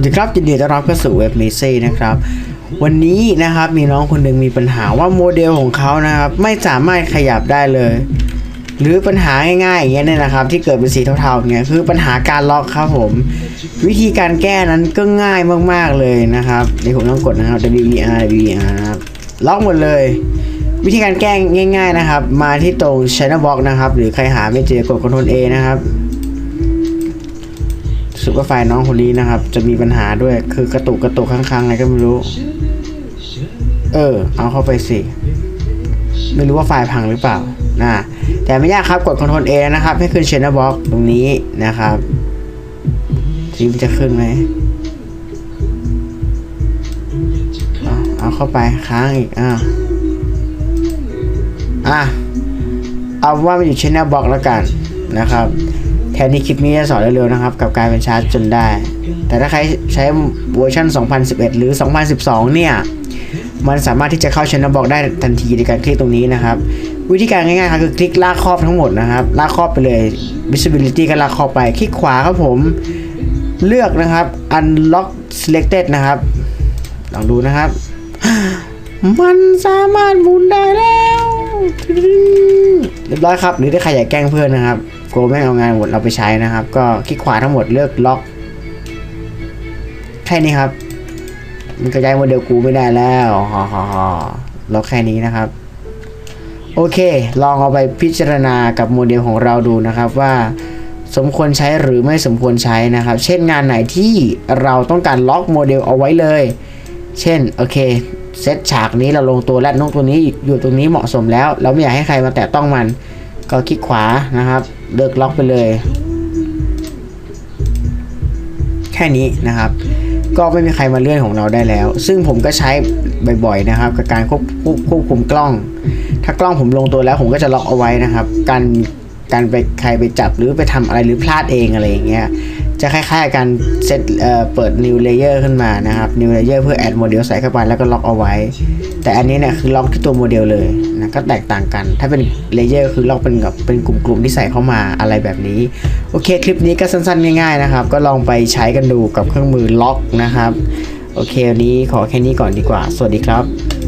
วัสดีครับยินดีต้อนรับเข้าสู่เว็บเมซี่นะครับ วันนี้นะครับมีน้องคนหนึ่งมีปัญหาว่าโมเดลของเขานะครับไม่สามารถขยับได้เลย หรือปัญหาง่ายๆอย่างเงี้ยเนี่ยนะครับ ที่เกิดเป็นสีเทาๆเนี่ยคือปัญหาการล็อกครับผม วิธีการแก้นั้นก็ง่ายมากๆเลยนะครับนี่ผมต้องกดนะครับ W E R W E R ครับล็อกหมดเลย วิธีการแก้ง่าย ๆนะครับ มาที่ตรง Channel Box นะครับ หรือใครหาไม่เจอกด Ctrl A นะครับ สึกว่าไฟล์น้องคนนี้นะครับ จะมีปัญหาด้วยคือกระตุกกระตุกค้างๆอะไรก็ไม่รู้ เออ เอาเข้าไปสิ ไม่รู้ว่าไฟล์พังหรือเปล่านะแต่ไม่ยากครับกด Ctrl A นะครับ ให้ขึ้น Channel Box ตรงนี้นะครับทีมจะขึ้นไหมเอาเข้าไปค้างอีกอะอะเอาว่ามันอยู่ Channel Box แล้วกันนะครับ แทนที่คลิปนี้จะสอนเร็วๆนะครับ กับการเป็นชาร์จจนได้ แต่ถ้าใครใช้เวอร์ชัน 2011 หรือ 2012 เนี่ย มันสามารถที่จะเข้า Channel Box ได้ทันทีในการคลิกตรงนี้นะครับ วิธีการง่ายๆครับคือคลิกลากครอบทั้งหมดนะครับ ลากครอบไปเลย visibility ก็ลากครอบไป คลิกขวาครับผม เลือกนะครับ unlock selected นะครับ ลองดูนะครับ มันสามารถหมุนได้แล้ว เรียบร้อยครับ หรือถ้าใครอยากแกล้งเพื่อนนะครับ กลัวแม่งเอางานหมดเราไปใช้นะครับ ก็คลิกขวาทั้งหมดเลือกล็อกแค่นี้ครับ มันก็ย้ายโมเดลกูไม่ได้แล้วฮ่าฮ่าฮ่าล็อกแค่นี้นะครับ โอเค ลองเอาไปพิจารณากับโมเดลของเราดูนะครับว่าสมควรใช้หรือไม่สมควรใช้นะครับ เช่นงานไหนที่เราต้องการล็อกโมเดลเอาไว้เลย เช่นโอเคเซตฉากนี้เราลงตัวและนกตัวนี้อยู่ตรงนี้เหมาะสมแล้ว เราไม่อยากให้ใครมาแตะต้องมัน ก็คลิกขวานะครับ เลิกล็อกไปเลย แค่นี้นะครับ ก็ไม่มีใครมาเลื่อนของเราได้แล้ว ซึ่งผมก็ใช้บ่อยๆนะครับ กับการควบควบคุมกล้อง ถ้ากล้องผมลงตัวแล้วผมก็จะล็อกเอาไว้นะครับ การ การไปใครไปจับหรือไปทำอะไรหรือพลาดเองอะไรอย่างเงี้ยจะคล้ายๆการเซตเอ่อเปิด new layer ขึ้นมานะครับ new layer เพื่อ add โมเดลใส่เข้าไปแล้วก็ล็อกเอาไว้ แต่อันนี้เนี่ยคือล็อกที่ตัวโมเดลเลยนะก็แตกต่างกัน ถ้าเป็น layer คือล็อกเป็นกับเป็นกลุ่มๆที่ใส่เข้ามาอะไรแบบนี้ โอเคคลิปนี้ก็สั้นๆ ง่ายๆนะครับ ก็ลองไปใช้กันดูกับเครื่องมือล็อกนะครับ โอเควันนี้ขอแค่นี้ก่อนดีกว่า สวัสดีครับ